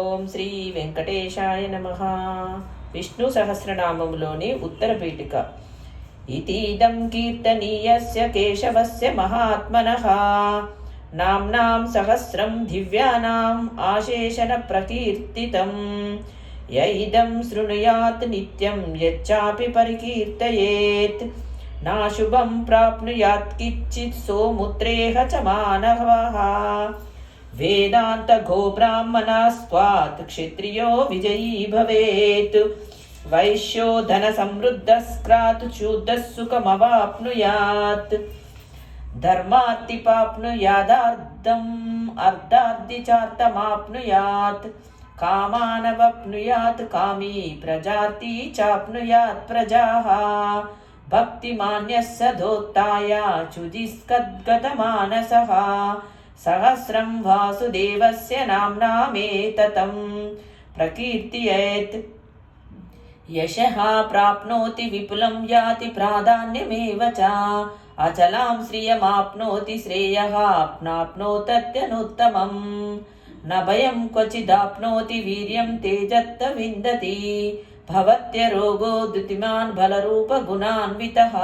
ఓం శ్రీ వెంకటేశాయ నమ. విష్ణు సహస్రనామంలోని ఉత్తర పీఠిక. ఇతీదం కీర్తనీయస్య కేశవస్య మహాత్మనః. నామ్నాం సహస్రం దివ్యానాం ఆశేషణ ప్రకీర్తితం. యైదం శృణుయాత్ నిత్యం యచ్చాపి పరికీర్తయేత్. నాశుభం ప్రాప్నుయాత్ కిచ్చిత్ సోముత్రేహ చ మానవः. వేదాంత గో బ్రాహ్మణాస్త్వాత్ క్షత్రియో విజయీ భవేత్. వైశ్యో ధన సమృద్ధస్క్రాత్ శూద్ర సుఖమవాప్నుయాత్. ధర్మార్తిపాప్నుయాదార్థం అర్ధార్థి చార్థమాప్నుయాత్ కామానవప్నుయాత్ కామీ ప్రజార్తి చాప్నుయాత్ ప్రజాः. భక్తిమాన్యः సధోత్తాయ చుదిస్కద్గతమానసः सहस्रं वासुदेवस्य नाम्नामेततं प्रकीर्तयेत् यशः प्राप्नोति विपुलं याति प्राधान्यमेव च अचलां श्रियमाप्नोति श्रेयः प्राप्नोतत्यनुत्तमम् न भयं क्वचिदाप्नोति वीर्यं तेजत्त विन्दति भवत्यरोगो द्युतिमान् बलरूपगुणान्वितः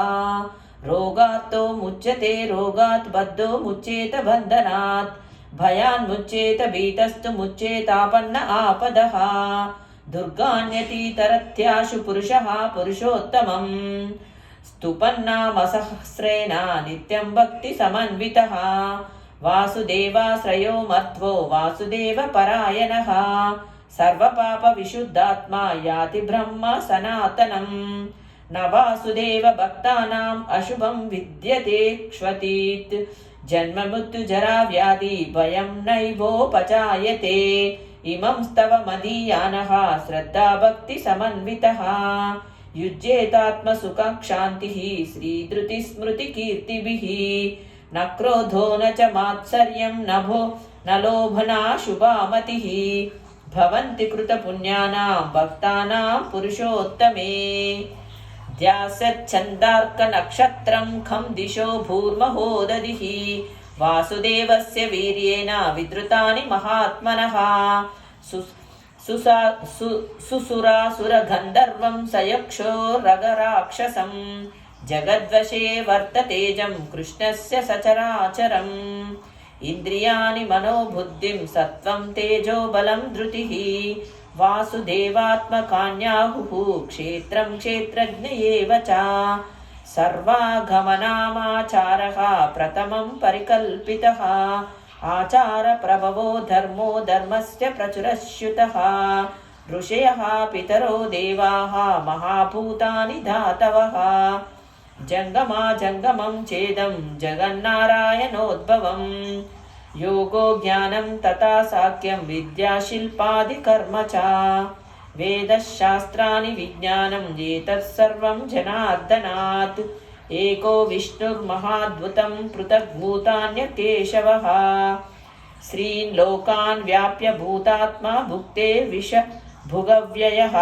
రోగాత్తో ముచ్యతే రోగాత్ బద్ధో ముచ్చేత బంధనాత్. భయాన్ముచ్చేత భీతస్తు ముచ్చేతాపన్న ఆపద. దుర్గాణ్యతీతరత్యాశు పురుష పురుషోత్తమం. స్తుపన్నామసహస్రేణ నిత్యం భక్తి సమన్విత. వాసుదేవాశ్రయో మధ్వో వాసుదేవ పరాయణ. సర్వపాప విశుద్ధాత్మా యాతి బ్రహ్మ సనాతనం. न वासुदेव भक्तानाम् अशुभं विद्यते क्ष्वतीत्। जन्ममृत्युजरा व्याधि भयं नैवोपजायते इमं स्तव मदीयानः श्रद्धा भक्तिसमन्वितः युज्येतात्मसुखक्षान्तिः श्रीधृतिस्मृतिकीर्तिभिः। न क्रोधो न च मात्सर्यं, न भो न लोभना भवन्ति कृतपुण्यानां, भक्तानां पुरुषोत्तमे। ध्यासच्छन्दार्कनक्षत्रं खं दिशो भूर्महोदधिः वासुदेवस्य वीर्येण विद्रुतानि महात्मनः सु सुसा सु सुसुरासुरगन्धर्वं सयक्षो रगराक्षसं जगद्वशे वर्ततेजं कृष्णस्य सचराचरम् इन्द्रियाणि मनोबुद्धिं सत्त्वं तेजो बलं धृतिः वासुदेवात्मकान्याहुः क्षेत्रं क्षेत्रज्ञ एव च सर्वागमनामाचारः प्रथमं परिकल्पितः आचारप्रभवो धर्मो धर्मस्य प्रचुरश्युतः ऋषयः पितरो देवाः महाभूतानि धातवः जङ्गमा जङ्गमं चेदं जगन्नारायणोद्भवम् योगो ज्ञानं तथा साख्यं विद्याशिल्पादिकर्म च वेदशास्त्राणि विज्ञानम् एतत् सर्वं जनार्दनात् एको विष्णुर्महाद्भुतं पृथग्भूतान्यकेशवः श्रीन् लोकान् व्याप्य भूतात्मा भुक्ते विष भुगव्ययः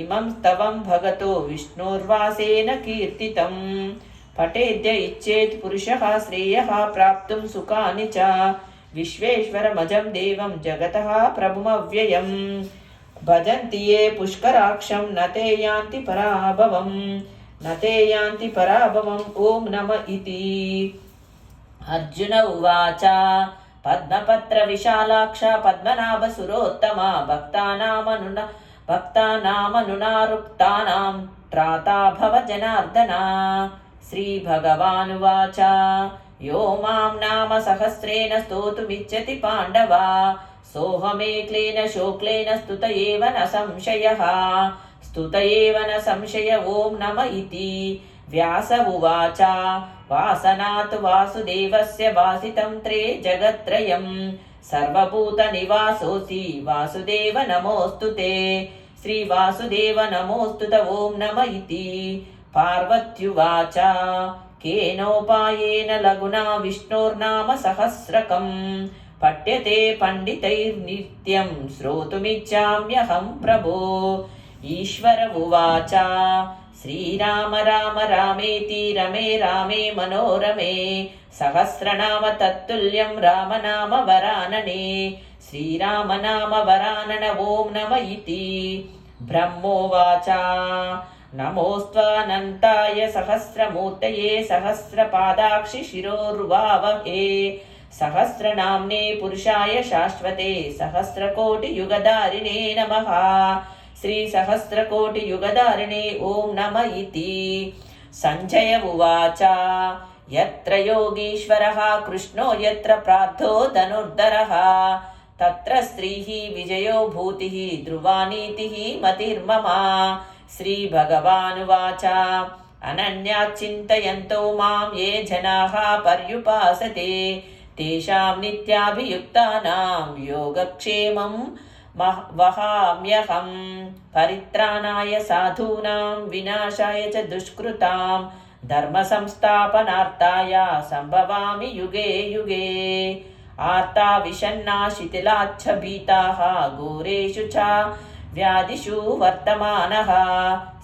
इमं स्तवं भगतो विष्णोर्वासेन कीर्तितम् पठेद्य इच्छेत् पुरुषः श्रेयः प्राप्तुं सुखानि च विश्वेश्वरमजं देवं जगतः प्रभुमव्ययम् भजन्ति ये पुष्कराक्षं न ते यान्ति पराभवम् न ते यान्ति पराभवम् ॐ नम इति अर्जुन उवाच पद्मपत्रविशालाक्ष पद्मनाभसुरोत्तमा भक्तानामनुना भक्तानामनुनारुक्तानां त्राता भव जनार्दना श्रीभगवानुवाच यो मां नाम सहस्रेण स्तोतुमिच्छति पाण्डवा सोऽहमेक्लेन शोक्लेन स्तुत एव न संशयः स्तुत एव न संशय ॐ नम इति व्यास उवाच वासनात् वासुदेवस्य वासितं त्रे जगत्त्रयम् सर्वभूतनिवासोऽसि वासुदेव नमोऽस्तु ते श्रीवासुदेव नमोऽस्तु त ॐ नम इति पार्वत्युवाच केनोपायेन लघुना विष्णोर्नाम सहस्रकम् पठ्यते पण्डितैर्नित्यं श्रोतुमिच्छाम्यहं प्रभो ईश्वर उवाच श्रीराम राम रामेति रमे रामे मनोरमे सहस्रनाम तत्तुल्यं रामनाम वरानने श्रीरामनाम वरानन ॐ नम इति ब्रह्मोवाच నమోస్త్వానంతాయ సహస్రమూర్తయే సహస్రపాదాక్షి శిరోర్వావహే. సహస్రనామ్నే పురుషాయ శాశ్వతే సహస్రకోటియుగదారిణే నమః. శ్రీ సహస్రకోటియుగదారిణే ఓం నమ ఇతి. సంజయ ఉవాచ. యత్ర యోగీశ్వరः కృష్ణో యత్ర ప్రార్థో ధనుర్ధరः. తత్ర స్త్రీः విజయో భూతిः ధ్రువా నీతిः మతిర్మమ శ్రీభగవానువాచ అనన్యాచింతయంతో మాం ఏ జనాः పర్యుపాసతే తేషాం నిత్యాభియుక్తానాం యోగక్షేమం మహ్- వహామ్యహం పరిత్రాణాయ సాధూనాం వినాశాయ చ దుష్కృతాం ధర్మ సంస్థాపనార్థాయ సంభవామి యుగే యుగే ఆర్తా విషన్నా వ్యాధిషు వర్తమానః.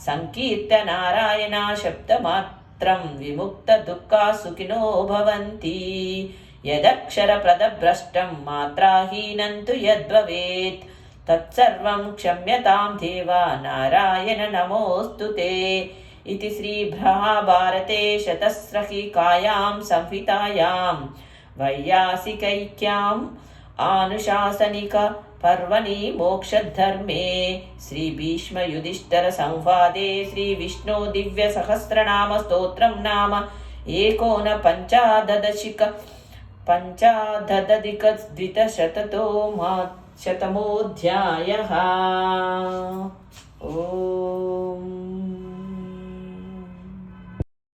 సంకీర్తనారాయణ శబ్దమాత్రం విముక్త దుఃఖా సుఖినో భవంతి. యదక్షరప్రదభ్రష్టం మాత్రాహీనంతు యద్భవేత్. తత్సర్వం క్షమ్యతాం దేవా నారాయణ నమోऽस्तु ते. इति श्रीमहाभारते शतस्रहिकायां संहितायां. वैयासिकैक्यां ఆనుశాసనిక పర్వణి మోక్షధర్మే శ్రీ భీష్మ యుధిష్ఠర సంవాదే శ్రీ విష్ణు దివ్య సహస్రనామ స్తోత్రం నామ ఏకోన పంచాదశిక పంచాదధిక ద్వితశతతో మా శతమోధ్యాయ ఓ